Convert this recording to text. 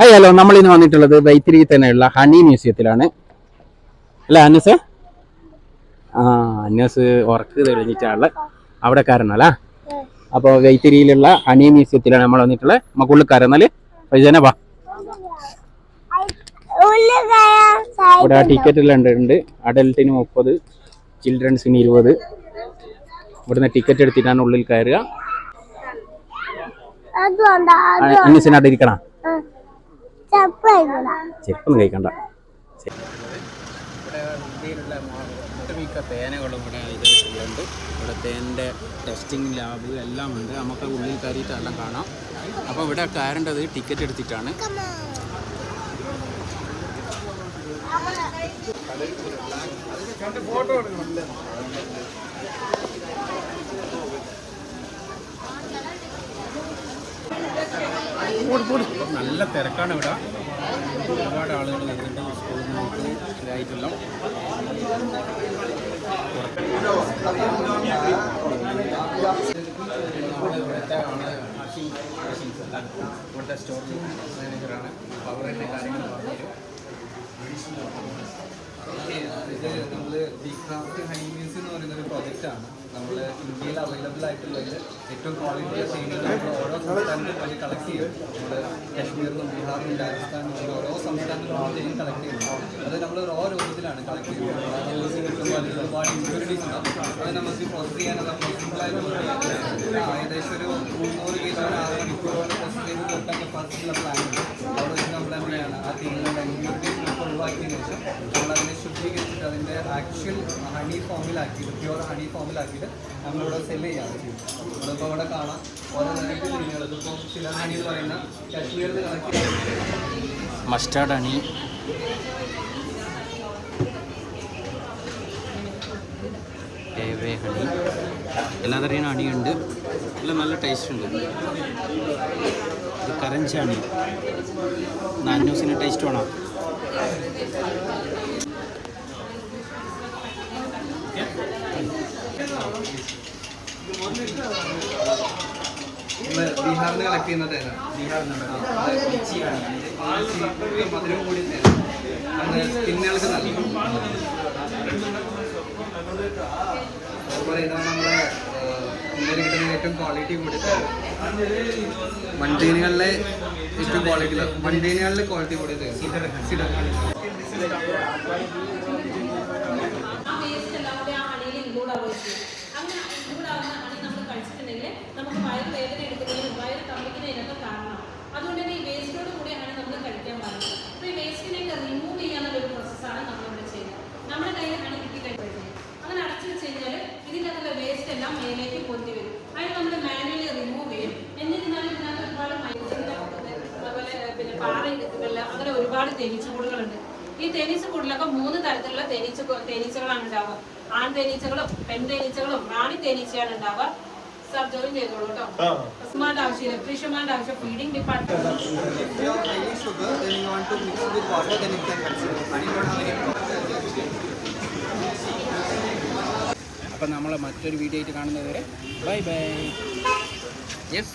Hi hello നമ്മൾ ഇന്ന് വന്നിട്ടുള്ളത് വൈത്തിരി തന്നെയുള്ള ഹണി മ്യൂസിയത്തിലാണ്. അല്ല അന്നസ്? ആ അന്നസ് ഉറക്ക് തെളിഞ്ഞിട്ടാണ് അവിടെ കാരണല്ല അപ്പോൾ വൈത്തിരിയിലുള്ള ഹണി മ്യൂസിയത്തിലാണ് നമ്മൾ വന്നിട്ടുള്ളത്. നമുക്ക് ഉള്ളിൽ കയറുന്നാൽ പൈസനെ വാ. ഇവിടെ ആ ടിക്കറ്റ് എല്ലാം ഉണ്ട് അഡൽട്ടിന് മുപ്പത് ചിൽഡ്രൻസിന് ഇരുപത്. ഇവിടുന്ന് ടിക്കറ്റ് എടുത്തിട്ടാണ് ഉള്ളിൽ കയറുക. അന്നസിന് അവിടെ ഇരിക്കണം. ചെരുപ്പൊന്നും കഴിക്കണ്ട. ഒട്ടുമിക്ക തേനകളും ഇവിടെ ഇതായിട്ടുള്ളുണ്ട് ഇവിടെ തേനിന്റെ ടെസ്റ്റിംഗ് ലാബ് എല്ലാം ഉണ്ട്. നമുക്ക് ഉള്ളിൽ കയറിയിട്ട് എല്ലാം കാണാം. അപ്പൊ ഇവിടെ കയറേണ്ടത് ടിക്കറ്റ് എടുത്തിട്ടാണ്. നല്ല തിരക്കാണ് ഇവിടെ. ഒരുപാട് ആളുകൾ വരുന്നുണ്ട് സ്കൂളിൽ ഇവിടുത്തെ സ്റ്റോർ മാനേജറാണ് അവർ തന്നെ കാര്യങ്ങൾ പറഞ്ഞുതരും ഇത് നമ്മൾ ബി ക്രാഫ്റ്റ് ഹണി മ്യൂസിയം എന്ന് പറയുന്ന ഒരു പ്രോജക്റ്റാണ് നമ്മൾ ഇന്ത്യയിൽ അവൈലബിൾ ആയിട്ടുള്ളതിൽ ഏറ്റവും ക്വാളിറ്റി ചെയ്യുന്നത് നമ്മൾ ഓരോ സംസ്ഥാനത്തും വഴി കളക്ട് ചെയ്യും. നമ്മൾ കാശ്മീരിൽ നിന്നും ബീഹാറിൽ നിന്നും രാജസ്ഥാനിൽ നിന്നും ഓരോ തേൻ കളക്ട് ചെയ്യുന്നു. അത് നമ്മൾ റോ രൂപത്തിലാണ് കളക്ട് ചെയ്യുന്നത്. മ്യൂസിയം കിട്ടുമ്പോൾ അതിൽ ഒരുപാട് ഇമ്പ്യൂരിറ്റീസ് ഉണ്ടാവും അത് നമുക്ക് പ്രോസസ് ചെയ്യാൻ നമ്മൾ സിമ്പിളായിട്ട് ഏകദേശം ഒരു മുന്നൂറ് കെ ജി ഒരു ആറ് മണിക്കൂറോളം പ്രോസസ് ചെയ്ത് തൊട്ടൊക്കെ കപ്പാസിറ്റിയുള്ള പ്ലാൻ ഉണ്ട്. അവിടെ വെച്ച് നമ്മൾ തന്നെയാണ് ആ ഒഴിവാക്കിയതിന് ശേഷം നമ്മളതിനെ ശുദ്ധീകരിച്ചിട്ട് അതിന്റെ ആക്ച്വൽ ഹണി ഫോമിലാക്കിയിട്ട് പ്യുവർ ഹണി ഫോമിലാക്കിയിട്ട് നമ്മളിവിടെ സെൽ ചെയ്യാണ് ചെയ്യുന്നത് അതിപ്പോൾ ഇവിടെ കാണാം. ഓരോ വെറൈറ്റി ഇപ്പോൾ ചില ഹണി എന്ന് പറയുന്ന കാശ്മീരിൽ കണക്ട് മസ്റ്റാർഡ് ഹണി ഹണി എല്ലാ തരം അണിയുണ്ട് എല്ലാം നല്ല ടേസ്റ്റ് ഉണ്ട്. കറഞ്ചി ഹണി നാനൂസിന് ടേസ്റ്റ് വേണം. ബീഹാറിൽ നിന്ന് കളക്ട് ചെയ്യുന്ന തേന ബീഹാറിൽ മധുരം കൂടി നമ്മൾ സ്കിന്നുകൾക്ക് നൽകും അതുപോലെ ഇതാണ് നമ്മളെ ഇന്ത്യയിൽ കിട്ടുന്ന ഏറ്റവും ക്വാളിറ്റി കൂടിയതാണ് മൺതീനുകളിലെ ഏറ്റവും ക്വാളിറ്റി മൺതീനുകളിലെ ക്വാളിറ്റി കൂടിയത് ഹണിയിൽ ഇൻക്ലൂഡ് ആവുകയും ചെയ്യും അങ്ങനെ നമ്മൾ നമുക്ക് എടുക്കുന്നതിനും വയറ് തമ്മിക്കുന്നതിനൊക്കെ കാരണമാവും അതുകൊണ്ട് തന്നെ ഈ വേസ്റ്റോട് കൂടി ഹണി നമ്മൾ കഴിക്കാൻ പാടില്ല അപ്പോൾ ഈ വേസ്റ്റിനെയൊക്കെ റിമൂവ് ചെയ്യാനുള്ള ഒരു പ്രോസസ്സാണ് നമ്മളിവിടെ ചെയ്യുന്നത് നമ്മുടെ കയ്യിൽ ഹണി കിട്ടി കഴിഞ്ഞാൽ അങ്ങനെ അടച്ചു വെച്ച് കഴിഞ്ഞാൽ ഇതിന്റെ അകത്തുള്ള വേസ്റ്റ് എല്ലാം മേലേക്ക് പൊന്തി വരും അതിന് നമ്മൾ മാനുവലി റിമൂവ് ചെയ്യും. എന്നിരുന്നാലും ഇതിനകത്ത് ഒരുപാട് മൈക്രോബിന്റെ അതുപോലെ പിന്നെ പാറ ഇടുക്കുകളിൽ അങ്ങനെ ഒരുപാട് തേനീച്ചക്കൂടുകളുണ്ട് ഈ തേനീച്ച കൂടിലൊക്കെ മൂന്ന് തരത്തിലുള്ള തേനീച്ച തേനീച്ചകളാണ് ഉണ്ടാവുക. ആൺ തേനീച്ചകളും പെൺ തേനീച്ചകളും റാണി തേനീച്ചയാണ് ഉണ്ടാവുക. സാർ ജോയിൻ ചെയ്തോളൂ കേട്ടോ സ്മാർട്ട് ആവശ്യം ഇലക്ട്രീഷ്യന്മാരുടെ ആവശ്യം ഫീഡിംഗ് ഡിപ്പാർട്ട്മെന്റ് അപ്പം നമ്മൾ മറ്റൊരു വീഡിയോ ആയിട്ട് കാണുന്നത് വരെ ബൈ ബൈ യെസ്